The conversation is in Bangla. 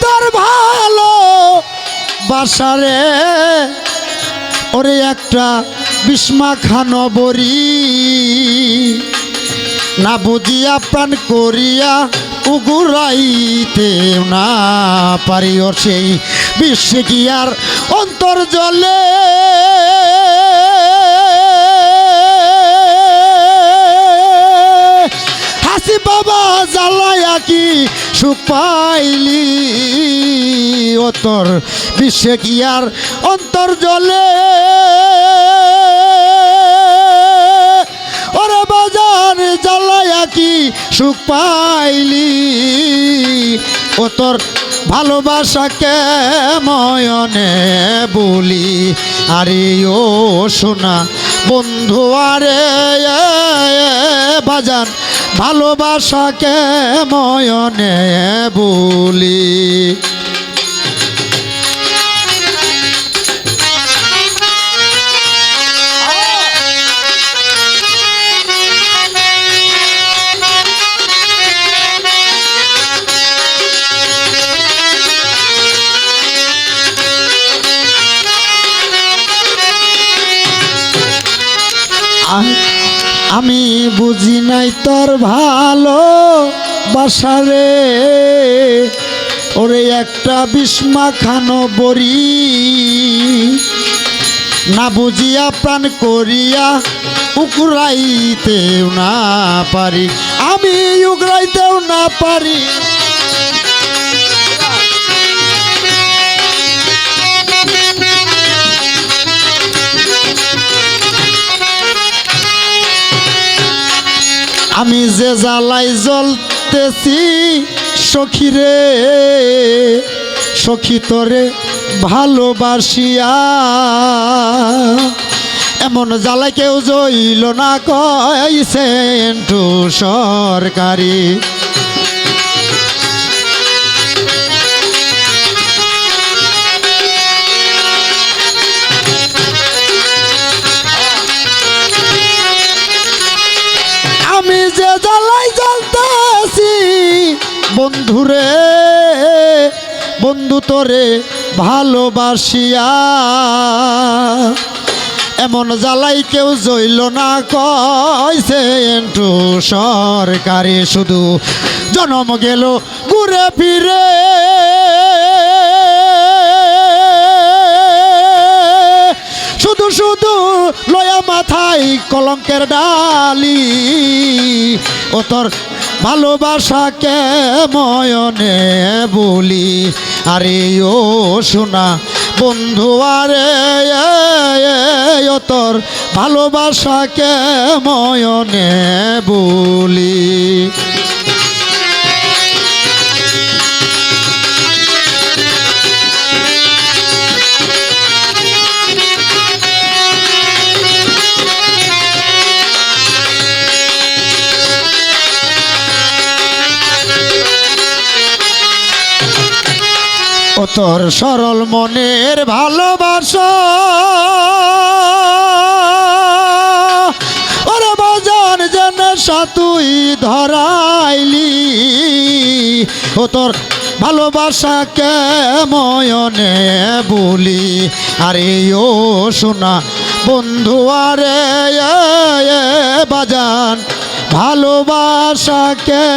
তোর ভালো বাসারে ওরে একটা বিস্মা খানো বরি না বুঝিয়া প্রাণ করিয়া উগুরাইতে না পারি ওর সেই বিশ্বে আর অন্তর জলে। হাসি বাবা জ্বালায়া কি সুখ পাইলি। ও তোর বিশ্বে কি আর অন্তর জলে? ওরে বাজার জ্বালায়া কি সুখ পাইলি? ও তোর ভালোবাসাকে ময়নে বলি? আরে ও সোনা বন্ধু আরে বাজান ভালোবাসাকে ময়নে বলি। আমি বুঝি নাই তোর ভালো বাসারে ওরে একটা বিস্মা খানো বরি না বুঝিয়া প্রাণ করিয়া উকরাইতেও না পারি। আমি উকরাইতেও না পারি। আমি যে জ্বালাই জ্বলতেছি সখীরে সখী তরে ভালোবাসিয়া এমন জ্বালাই কেউ জইল না কইছেন টু সরকারি। যে জ্বালাই জ্বলতেছি, বন্ধুরে, বন্ধু তোরে ভালোবাসিয়া। এমন জ্বালাই কেউ জইল না, কইছে একটু সরকারি শুধু। জনম গেল ঘুরে ফিরে। শুধু শুধু লয়া মাথায় কলঙ্কের ডালি। ও তোর ভালোবাসাকে ময়নে বলি। আরে ও শোনা বন্ধু, আরে ও তোর ভালোবাসাকে ময়নে বলি। ও তোর সরল মনের ভালোবাসা। ওরে বাজান যেন তুই ধরাইলি। ও তোর ভালোবাসাকে ময়নে বলি আরে ও শোনা বন্ধু, আরে বাজান ভালোবাসাকে